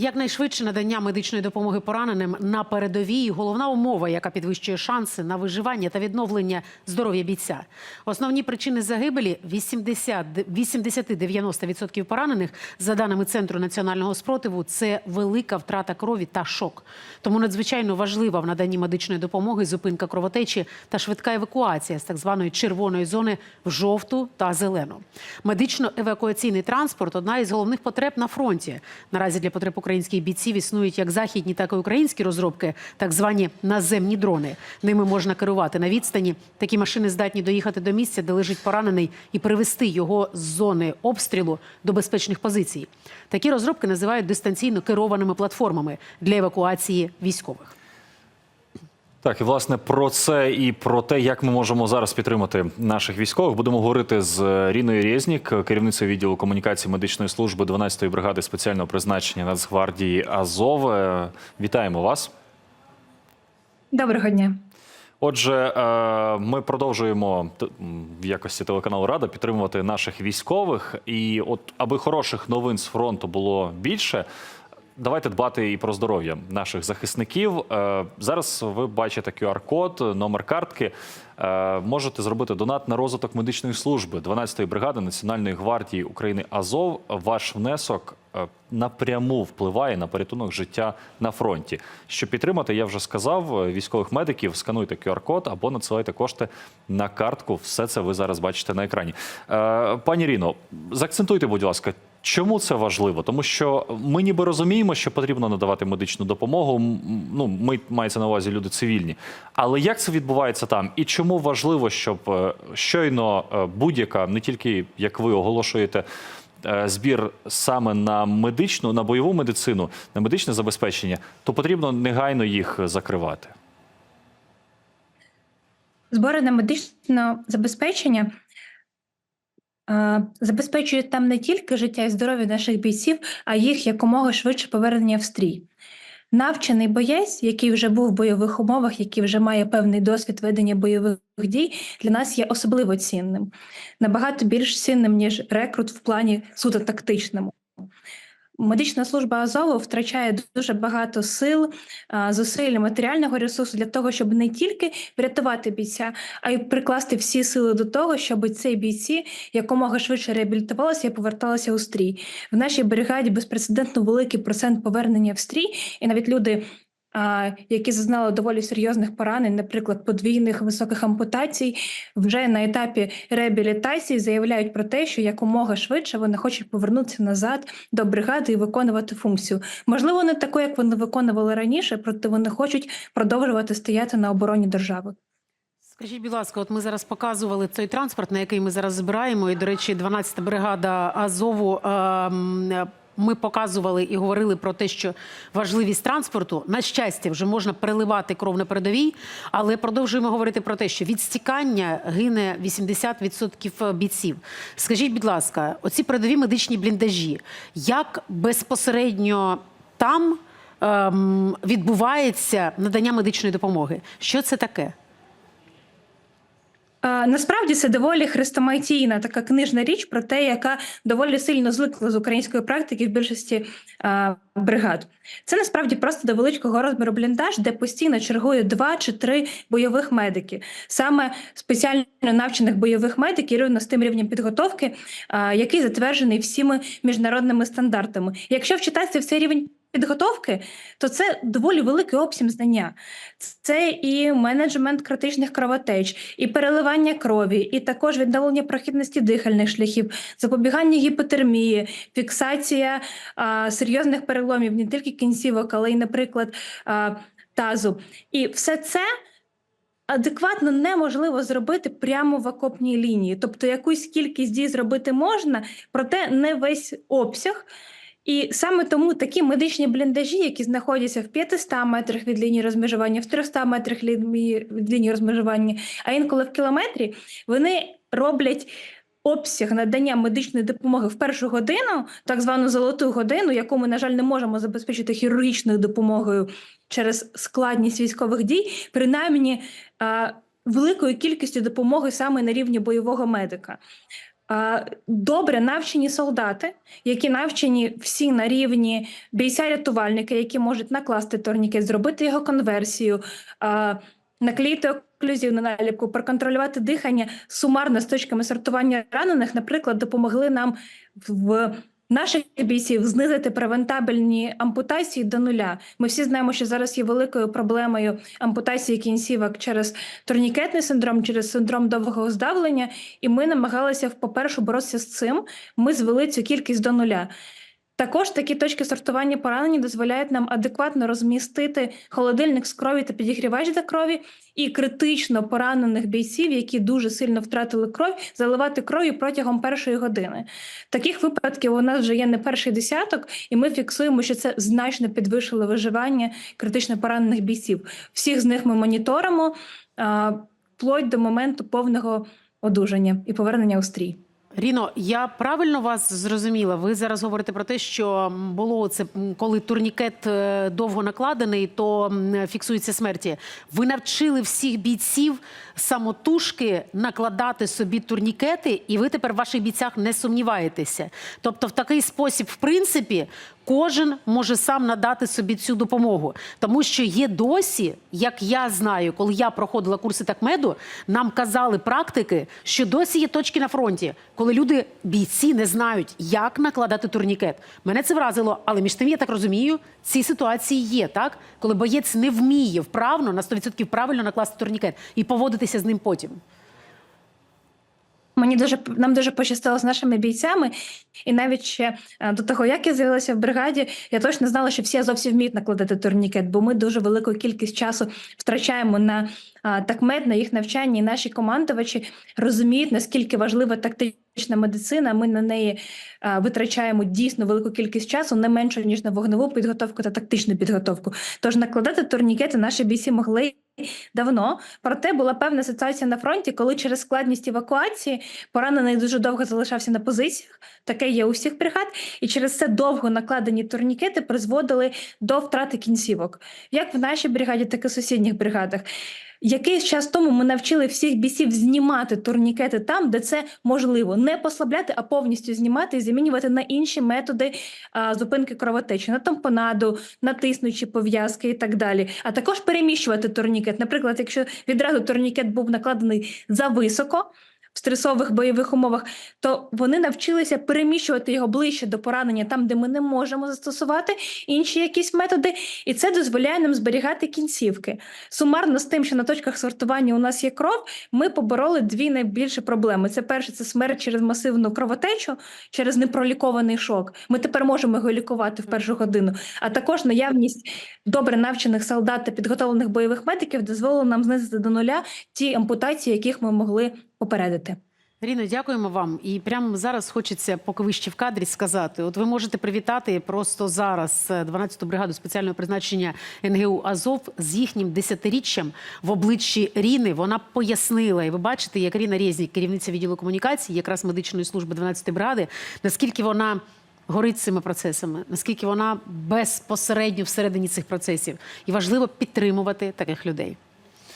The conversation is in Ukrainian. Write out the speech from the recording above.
Якнайшвидше надання медичної допомоги пораненим на передовій головна умова, яка підвищує шанси на виживання та відновлення здоров'я бійця. Основні причини загибелі 80 80-90% поранених, за даними Центру національного спротиву, це велика втрата крові та шок. Тому надзвичайно важлива в наданні медичної допомоги зупинка кровотечі та швидка евакуація з так званої червоної зони в жовту та зелену. Медично-евакуаційний транспорт одна із головних потреб на фронті. Наразі для потреб українських бійців існують як західні, так і українські розробки, так звані наземні дрони. Ними можна керувати на відстані. Такі машини здатні доїхати до місця, де лежить поранений, і перевести його з зони обстрілу до безпечних позицій. Такі розробки називають дистанційно керованими платформами для евакуації військових. Так, і власне про це і про те, як ми можемо зараз підтримати наших військових, будемо говорити з Ріною Резнік, керівницею відділу комунікації медичної служби 12-ї бригади спеціального призначення Нацгвардії Азов. Е, Вітаємо вас. Доброго дня. Отже, е, ми продовжуємо в якості телеканалу Рада підтримувати наших військових. І от аби хороших новин з фронту було більше. Давайте дбати і про здоров'я наших захисників. Е, Зараз ви бачите QR-код, номер картки. Е, Можете зробити донат на розвиток медичної служби 12-ї бригади Національної гвардії України Азов. Ваш внесок е, напряму впливає на порятунок життя на фронті. Щоб підтримати, я вже сказав, військових медиків скануйте QR-код або надсилайте кошти на картку. Все це ви зараз бачите на екрані. Пані Ріно, заакцентуйте, будь ласка. Чому це важливо? Тому що ми ніби розуміємо, що потрібно надавати медичну допомогу. Ну, ми мається на увазі люди цивільні. Але як це відбувається там? І чому важливо, щоб е, щойно е, будь-яка, не тільки як ви оголошуєте е, збір саме на медичну, на бойову медицину, на медичне забезпечення, то потрібно негайно їх закривати. Збори на медичне забезпечення забезпечують там не тільки життя і здоров'я наших бійців, а їх якомога швидше повернення в стрій. Навчений боєць, який вже був в бойових умовах, який вже має певний досвід ведення бойових дій, для нас є особливо цінним, набагато більш цінним, ніж рекрут в плані суто тактичному. Медична служба Азову втрачає дуже багато сил, зусиль, матеріального ресурсу для того, щоб не тільки врятувати бійця, а й прикласти всі сили до того, щоб ці бійці якомога швидше реабілітувалися і поверталися у стрій. В нашій бригаді безпрецедентно великий процент повернення в стрій, і навіть люди. Які зазнали доволі серйозних поранень, наприклад, подвійних високих ампутацій, вже на етапі реабілітації заявляють про те, що якомога швидше вони хочуть повернутися назад до бригади і виконувати функцію. Можливо, не таку, як вони виконували раніше, проте вони хочуть продовжувати стояти на обороні держави. Скажіть, будь ласка, от ми зараз показували той транспорт, на який ми зараз збираємо. І, до речі, 12-та бригада Азову. ем, Ми показували і говорили про те, що важливість транспорту на щастя вже можна переливати кров на передовій, але продовжуємо говорити про те, що від стікання гине 80% бійців. Скажіть, будь ласка, оці передові медичні бліндажі, як безпосередньо там ем, відбувається надання медичної допомоги? Що це таке? А, Насправді це доволі хрестоматійна така книжна річ про те, яка доволі сильно зликла з української практики в більшості а, бригад. Це насправді просто до великого розміру бліндаж, де постійно чергує два чи три бойових медики, саме спеціально навчених бойових медиків рівно з тим рівнем підготовки, а, який затверджений всіми міжнародними стандартами. Якщо вчитатися в цей рівень. Підготовки, то це доволі великий обсім знання. Це і менеджмент критичних кровотеч, і переливання крові, і також відновлення прохідності дихальних шляхів, запобігання гіпотермії, фіксація а, серйозних переломів не тільки кінцівок, але й, наприклад, а, тазу. І все це. Адекватно неможливо зробити прямо в окопній лінії. Тобто якусь кількість дій зробити можна, проте не весь обсяг. І саме тому такі медичні бліндажі, які знаходяться в 500 метрах від лінії розмежування, в 300 метрах від лінії розмежування, а інколи в кілометрі, вони роблять обсяг надання медичної допомоги в першу годину, так звану золоту годину, яку ми, на жаль, не можемо забезпечити хірургічною допомогою через складність військових дій, принаймні великою кількістю допомоги саме на рівні бойового медика. Добре навчені солдати, які навчені всі на рівні бійця-рятувальника, які можуть накласти турнікет, зробити його конверсію, наклеїти оклюзивну наліпку, проконтролювати дихання сумарно з точками сортування ранених, наприклад, допомогли нам в наших бійців знизити превентабельні ампутації до нуля. Ми всі знаємо, що зараз є великою проблемою ампутації кінцівок через турнікетний синдром, через синдром довгого здавлення, і ми намагалися по-перше боротися з цим. Ми звели цю кількість до нуля. Також такі точки сортування поранень дозволяють нам адекватно розмістити холодильник з крові та підігрівач для крові і критично поранених бійців, які дуже сильно втратили кров, заливати кров'ю протягом першої години. Таких випадків у нас вже є не перший десяток, і ми фіксуємо, що це значно підвищило виживання критично поранених бійців. Всіх з них ми моніторимо вплоть до моменту повного одужання і повернення у стрій. Ріно, я правильно вас зрозуміла? Ви зараз говорите про те, що було це, коли турнікет е, довго накладений, то фіксуються смерті. Ви навчили всіх бійців самотужки накладати собі турнікети, і ви тепер в ваших бійцях не сумніваєтеся. Тобто, в такий спосіб, в принципі, кожен може сам надати собі цю допомогу. Тому що є досі, як я знаю, коли я проходила курси такмеду, нам казали практики, що досі є точки на фронті, коли люди, бійці, не знають, як накладати турнікет. Мене це вразило, але між тим, я так розумію, ці ситуації є, так? Коли боєць не вміє вправно на 100% правильно накласти турнікет і поводитися з ним потім. Мені дуже нам дуже пощастило з нашими бійцями, і навіть ще е, до того, як я з'явилася в бригаді, я точно знала, що всі азовці вміють накладати турнікет, бо ми дуже велику кількість часу втрачаємо на а, такмет, на їх навчання, і наші командувачі розуміють, наскільки важлива тактична медицина. Ми на неї а, витрачаємо дійсно велику кількість часу, не менше ніж на вогневу підготовку та тактичну підготовку. Тож накладати турнікети наші бійці могли. Давно проте була певна ситуація на фронті, коли через складність евакуації поранений дуже довго залишався на позиціях. Таке є у всіх бригад, і через це довго накладені турнікети призводили до втрати кінцівок, як в нашій бригаді, так і в сусідніх бригадах. Якийсь час тому ми навчили всіх бійців знімати турнікети там, де це можливо, не послабляти, а повністю знімати і замінювати на інші методи а, зупинки кровотечі, на тампонаду, на тиснучі пов'язки і так далі. А також переміщувати турнікет. Наприклад, якщо відразу турнікет був накладений зависоко. В стресових бойових умовах, то вони навчилися переміщувати його ближче до поранення, там, де ми не можемо застосувати інші якісь методи, і це дозволяє нам зберігати кінцівки. Сумарно з тим, що на точках сортування у нас є кров, ми побороли дві найбільші проблеми. Це перше, це смерть через масивну кровотечу, через непролікований шок. Ми тепер можемо його лікувати в першу годину. А також наявність добре навчених солдат та підготовлених бойових медиків дозволила нам знизити до нуля ті ампутації, яких ми могли попередити. Ріно, дякуємо вам. І прямо зараз хочеться, поки ви ще в кадрі, сказати: от ви можете привітати просто зараз е, 12-ту бригаду спеціального призначення НГУ Азов з їхнім десятиріччям в обличчі Ріни. Вона пояснила, і ви бачите, як Ріна Резнік, керівниця відділу комунікації, якраз медичної служби 12-ї бригади, наскільки вона. Горить цими процесами, наскільки вона безпосередньо всередині цих процесів, і важливо підтримувати таких людей.